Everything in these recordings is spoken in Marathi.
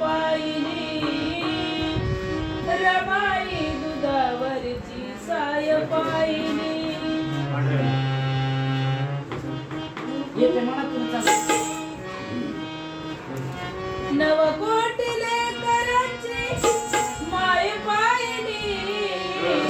पाहिली. रमाई दुधावरची साय पाहिली. येते माय पाहिली.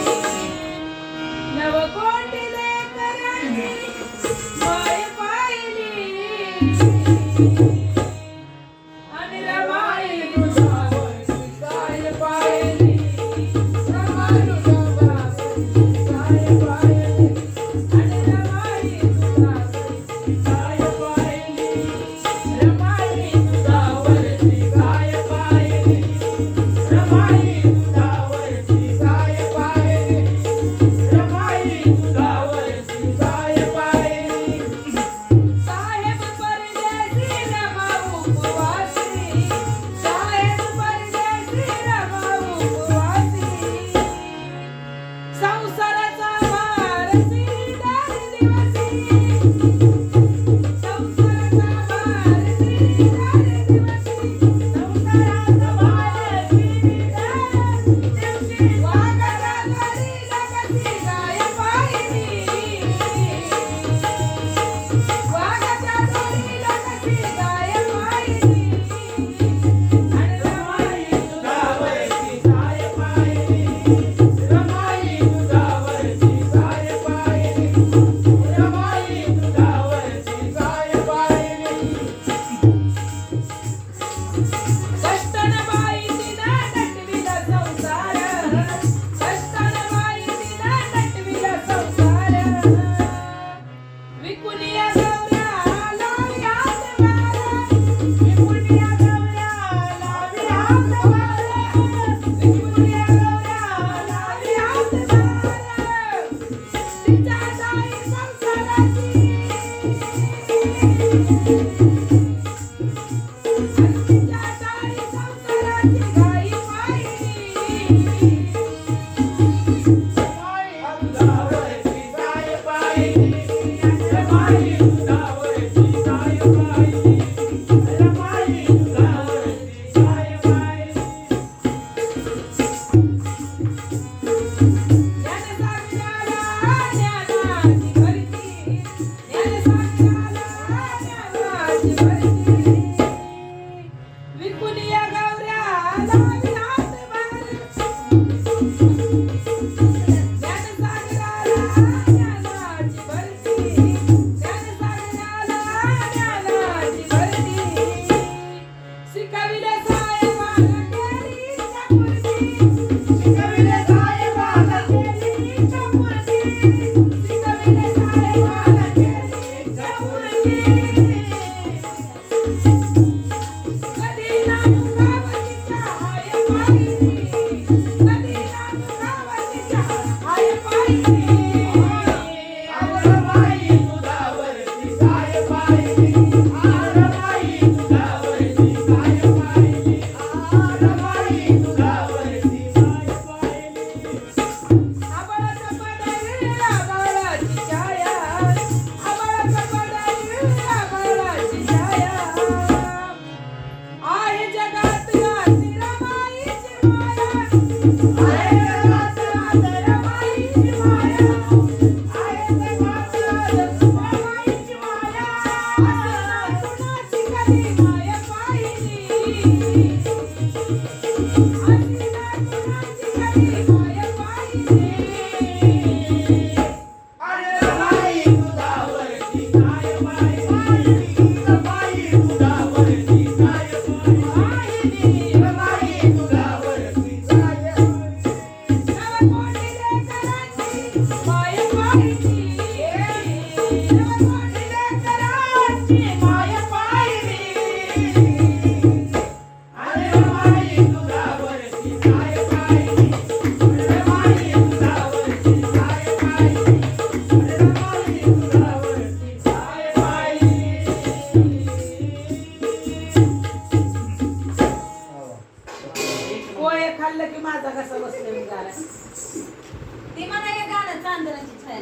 Dad! Bye.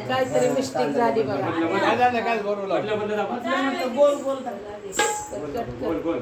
काहीतरी मिस्टेक झाली बघा. बोल बोल.